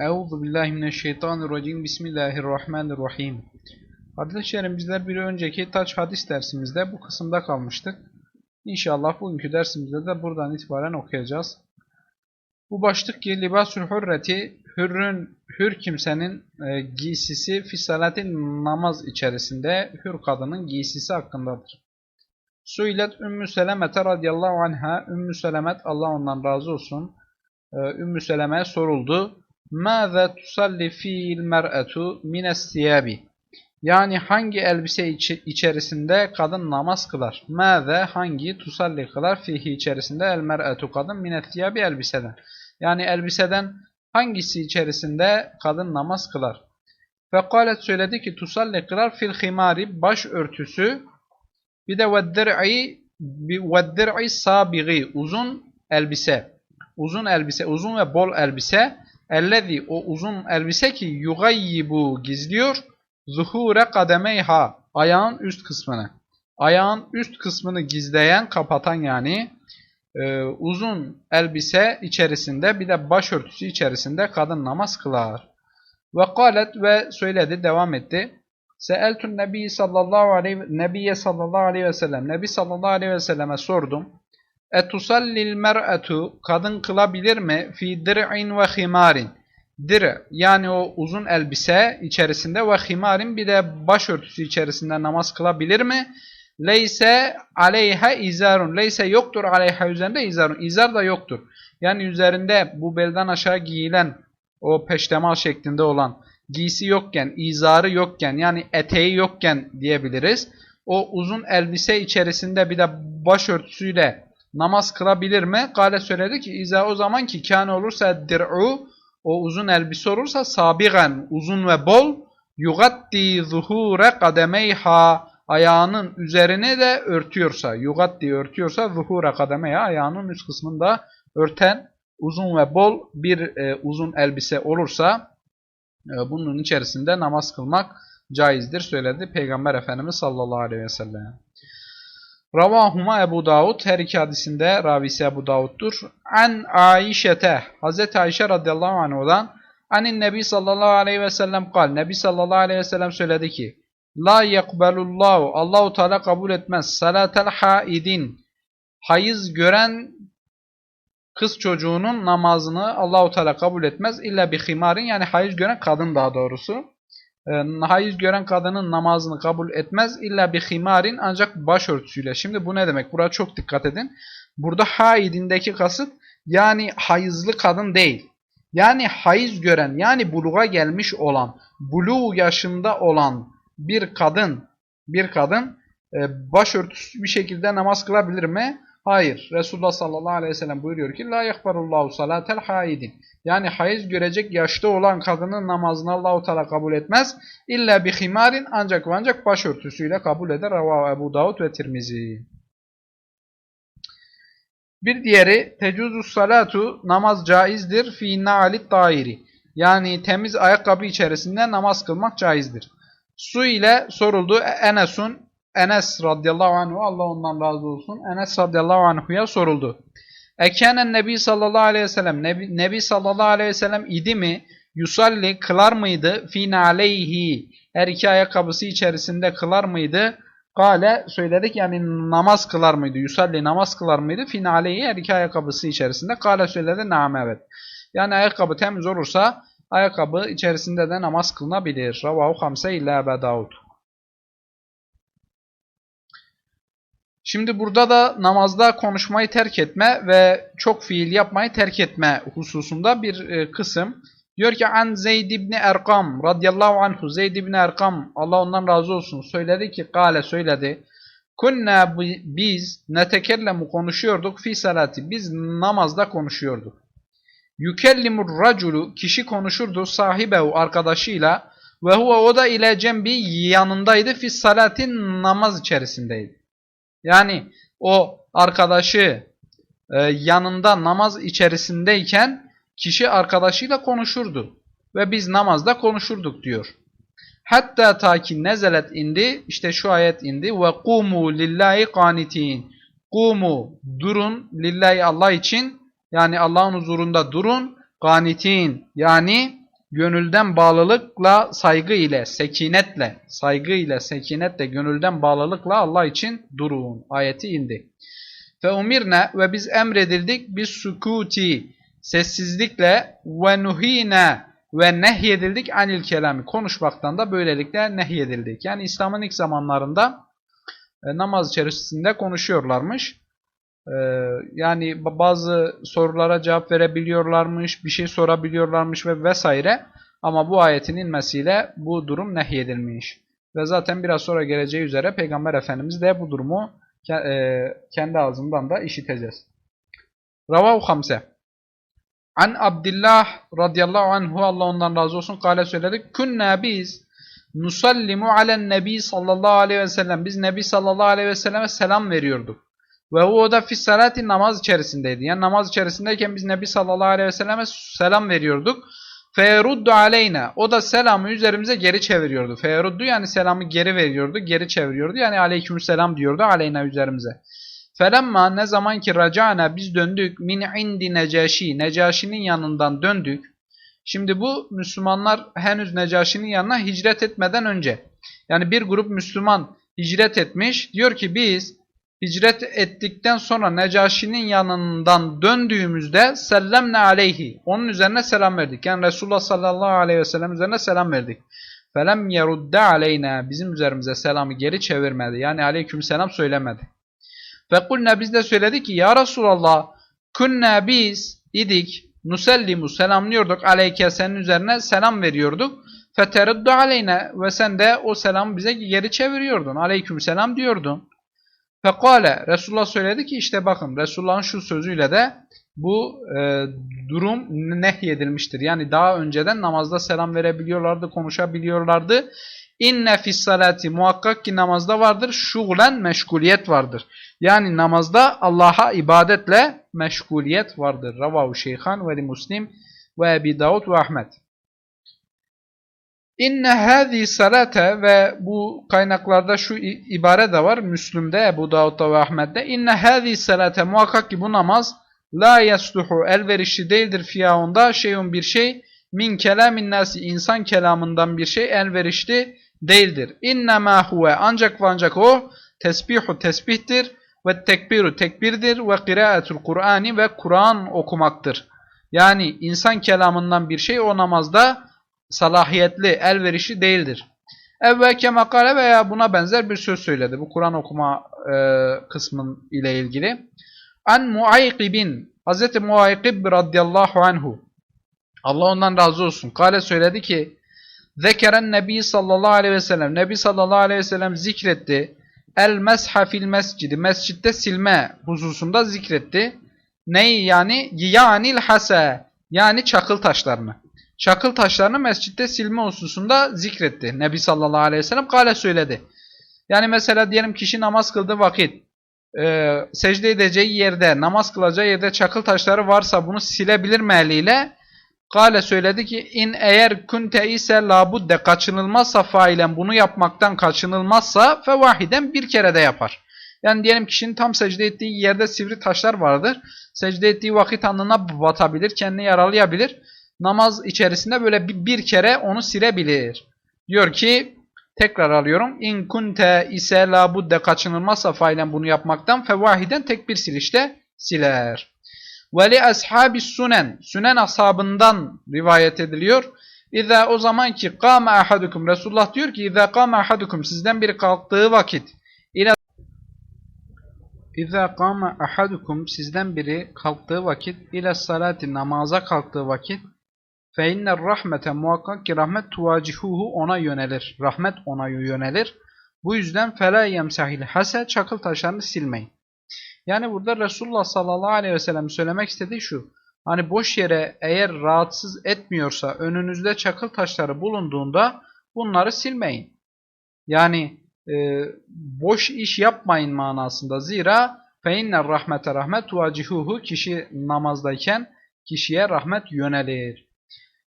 Euzu billahi mineşşeytanirracim. Bismillahirrahmanirrahim. Kardeşlerim bizler bir önceki taç hadis dersimizde bu kısımda kalmıştık. İnşallah bugünkü dersimizde de buradan itibaren okuyacağız. Bu başlık ki libasül hürreti hürrün hür kimsenin e, giysisi fisalatin namaz içerisinde hür kadının giysisi hakkındadır. Suilet Ümmü Selemete radıyallahu anha Ümmü Selemet Allah ondan razı olsun e, Ümmü Seleme'ye soruldu. ماذا tusalli fiil mer'etu mines siyabi? Yani hangi elbise içi, içerisinde kadın namaz kılar? Mâze hangi tusalli kılar fihi içerisinde el mer'etu kadın mines siyabi elbiseden. Yani elbiseden hangisi içerisinde kadın namaz kılar? Fekalet söyledi ki tusalli kılar fil himari baş örtüsü bir de veddir'i veddir'i sabigi uzun elbise. Uzun elbise, uzun ve bol elbise Ellezi o uzun elbise ki yugayyibu gizliyor zuhure kademeyha ayağın üst kısmını. Ayağın üst kısmını gizleyen, kapatan yani e, uzun elbise içerisinde bir de başörtüsü içerisinde kadın namaz kılar. Ve kalet ve söyledi, devam etti. Seeltun Nebi sallallahu sallallahu aleyhi ve sellem Nebi sallallahu aleyhi ve selleme sordum. Etusallil mer'etu kadın kılabilir mi fi dir'in ve himarin? Dir yani o uzun elbise içerisinde ve himarin bir de başörtüsü içerisinde namaz kılabilir mi? Leyse aleyhe izarun. Leyse yoktur aleyhe üzerinde izarun. İzar da yoktur. Yani üzerinde bu belden aşağı giyilen o peştemal şeklinde olan giysi yokken, izarı yokken yani eteği yokken diyebiliriz. O uzun elbise içerisinde bir de başörtüsüyle namaz kılabilir mi? Gale söyledi ki İza o zaman ki kâne olursa dir'u o uzun elbise olursa sabigen uzun ve bol yugatti zuhure kademeyha ayağının üzerine de örtüyorsa yugatti örtüyorsa zuhure kademeyha ayağının üst kısmında örten uzun ve bol bir e, uzun elbise olursa e, bunun içerisinde namaz kılmak caizdir söyledi Peygamber Efendimiz sallallahu aleyhi ve sellem. Ravahuma Ebu Davud her iki hadisinde ravisi Ebu Davud'dur. An Aişete Hazreti Ayşe radıyallahu anh'dan Anin Nebi sallallahu aleyhi ve sellem kal. Nebi sallallahu aleyhi ve sellem söyledi ki La yekbelullahu Allahu Teala kabul etmez. Salatel haidin hayız gören kız çocuğunun namazını Allahu Teala kabul etmez. İlla bir himarin yani hayız gören kadın daha doğrusu e, hayız gören kadının namazını kabul etmez. illa bir himarin ancak başörtüsüyle. Şimdi bu ne demek? Buraya çok dikkat edin. Burada haidindeki kasıt yani hayızlı kadın değil. Yani hayız gören yani buluğa gelmiş olan, buluğ yaşında olan bir kadın, bir kadın e, başörtüsü bir şekilde namaz kılabilir mi? Hayır. Resulullah sallallahu aleyhi ve sellem buyuruyor ki La yakbarullahu salatel haidin. Yani hayız görecek yaşta olan kadının namazını Allahu Teala kabul etmez. İlla bi himarin ancak ancak başörtüsüyle kabul eder. Rava Ebu Davud ve Tirmizi. Bir diğeri tecuzu salatu namaz caizdir fi na'alit dairi. Yani temiz ayakkabı içerisinde namaz kılmak caizdir. Su ile soruldu Enes'un Enes radıyallahu anhu Allah ondan razı olsun. Enes radıyallahu anhu'ya soruldu. Ekenen Nebi sallallahu aleyhi ve sellem Nebi, Nebi sallallahu aleyhi ve sellem idi mi? Yusalli kılar mıydı? Fine aleyhi her iki ayakkabısı içerisinde kılar mıydı? Kale söyledik yani namaz kılar mıydı? Yusalli namaz kılar mıydı? Fine aleyhi her iki ayakkabısı içerisinde. Kale söyledi naam evet. Yani ayakkabı temiz olursa ayakkabı içerisinde de namaz kılınabilir. Ravahu hamse illa Ebu Davud. Şimdi burada da namazda konuşmayı terk etme ve çok fiil yapmayı terk etme hususunda bir e, kısım. Diyor ki an Zeyd ibn Erkam radıyallahu anhu Zeyd ibn Erkam Allah ondan razı olsun söyledi ki kale söyledi. Kunna biz netekellemu konuşuyorduk fi salati biz namazda konuşuyorduk. Yükellimur raculu kişi konuşurdu sahibehu arkadaşıyla ve huve o da ile cembi yanındaydı fi salatin namaz içerisindeydi. Yani o arkadaşı e, yanında namaz içerisindeyken kişi arkadaşıyla konuşurdu. Ve biz namazda konuşurduk diyor. Hatta ta ki nezelet indi. işte şu ayet indi. Ve kumu lillahi qanitin. Kumu durun lillahi Allah için. Yani Allah'ın huzurunda durun. Qanitin yani gönülden bağlılıkla, saygı ile, sekinetle, saygı ile, sekinetle, gönülden bağlılıkla Allah için durun. Ayeti indi. Fe umirne ve biz emredildik biz sukuti sessizlikle ve nuhine ve nehyedildik anil kelami. Konuşmaktan da böylelikle nehyedildik. Yani İslam'ın ilk zamanlarında e, namaz içerisinde konuşuyorlarmış. E, yani ba- bazı sorulara cevap verebiliyorlarmış, bir şey sorabiliyorlarmış ve vesaire. Ama bu ayetin inmesiyle bu durum nehyedilmiş. Ve zaten biraz sonra geleceği üzere Peygamber Efendimiz de bu durumu e, kendi ağzından da işiteceğiz. Ravahu Hamse An Abdullah radıyallahu anhu Allah ondan razı olsun kale söyledik. Künna biz nusallimu alen nebi sallallahu aleyhi ve sellem. Biz nebi sallallahu aleyhi ve selleme selam veriyorduk. Ve o da fi namaz içerisindeydi. Yani namaz içerisindeyken biz nebi sallallahu aleyhi ve selleme selam veriyorduk. Feyruddu aleyna. O da selamı üzerimize geri çeviriyordu. Feyruddu yani selamı geri veriyordu, geri çeviriyordu. Yani aleykümselam diyordu aleyna üzerimize. Felemma ne zaman ki racana biz döndük min indi necaşi. Necaşi'nin yanından döndük. Şimdi bu Müslümanlar henüz Necaşi'nin yanına hicret etmeden önce. Yani bir grup Müslüman hicret etmiş. Diyor ki biz hicret ettikten sonra Necaşi'nin yanından döndüğümüzde sellemne aleyhi. Onun üzerine selam verdik. Yani Resulullah sallallahu aleyhi ve sellem üzerine selam verdik. Felem yerudde aleyna. Bizim üzerimize selamı geri çevirmedi. Yani aleyküm selam söylemedi. Fekulne biz de söyledik ki ya Resulallah kunna biz idik nusellimu selamlıyorduk aleyke senin üzerine selam veriyorduk. Feteriddu aleyne ve sen de o selamı bize geri çeviriyordun. Aleyküm selam diyordun. Fekale Resulullah söyledi ki işte bakın Resulullah'ın şu sözüyle de bu e, durum nehyedilmiştir. Yani daha önceden namazda selam verebiliyorlardı, konuşabiliyorlardı. İnne fis salati muhakkak ki namazda vardır şugulen meşguliyet vardır. Yani namazda Allah'a ibadetle meşguliyet vardır. Ravahu Şeyhan ve Muslim ve Ebi Davud ve Ahmet. İnne hâzi salate ve bu kaynaklarda şu ibare de var. Müslüm'de, Ebu Davud'da ve Ahmet'te. İnne hâzi salate muhakkak ki bu namaz la yasluhu elverişli değildir fiyaunda şeyun bir şey min kelamin nasi insan kelamından bir şey elverişli değildir. İnnemâ huve ancak ve ancak o tesbihu tesbihtir ve tekbiru tekbirdir ve kıraatul Kur'ani ve Kur'an okumaktır. Yani insan kelamından bir şey o namazda salahiyetli, elverişli değildir. Evve kemakale veya buna benzer bir söz söyledi. Bu Kur'an okuma e, kısmın ile ilgili. An Muaykibin Hz. Muaykib radıyallahu anhu Allah ondan razı olsun. Kale söyledi ki Zekeren Nebi sallallahu aleyhi ve sellem Nebi sallallahu aleyhi ve sellem zikretti. El mesha fil mescidi mescitte silme hususunda zikretti. Neyi yani? Yanil hase yani çakıl taşlarını. Çakıl taşlarını mescitte silme hususunda zikretti. Nebi sallallahu aleyhi ve sellem kale söyledi. Yani mesela diyelim kişi namaz kıldığı vakit e, secde edeceği yerde, namaz kılacağı yerde çakıl taşları varsa bunu silebilir mi eliyle? Kale söyledi ki in eğer kunte ise labudde kaçınılmazsa failen bunu yapmaktan kaçınılmazsa fevahiden bir kere de yapar. Yani diyelim kişinin tam secde ettiği yerde sivri taşlar vardır. Secde ettiği vakit alnına batabilir, kendini yaralayabilir. Namaz içerisinde böyle bir, kere onu silebilir. Diyor ki tekrar alıyorum. İn kunte ise labudde kaçınılmazsa failen bunu yapmaktan fevahiden tek bir silişte siler. Ve li ashabi sunen. Sünen ashabından rivayet ediliyor. İza o zaman ki kâme ahadukum. Resulullah diyor ki İza kâme ahadukum. Sizden biri kalktığı vakit. İla İza kâme ahadukum. Sizden biri kalktığı vakit. İle salati namaza kalktığı vakit. Fe inner rahmete muhakkak ki rahmet tuvacihuhu ona yönelir. Rahmet ona yönelir. Bu yüzden fela yemsahil hase çakıl taşlarını silmeyin. Yani burada Resulullah sallallahu aleyhi ve sellem söylemek istediği şu. Hani boş yere eğer rahatsız etmiyorsa önünüzde çakıl taşları bulunduğunda bunları silmeyin. Yani e, boş iş yapmayın manasında. Zira feinner rahmete rahmet tuvacihuhu kişi namazdayken kişiye rahmet yönelir.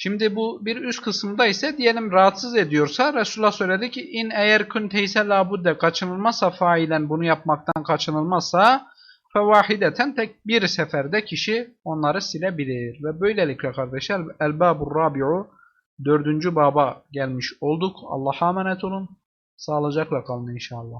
Şimdi bu bir üst kısımda ise diyelim rahatsız ediyorsa Resulullah söyledi ki in eğer kunteyse labudde kaçınılmazsa failen bunu yapmaktan kaçınılmazsa fevahideten tek bir seferde kişi onları silebilir. Ve böylelikle kardeşler el babur rabi'u dördüncü baba gelmiş olduk. Allah'a emanet olun. Sağlıcakla kalın inşallah.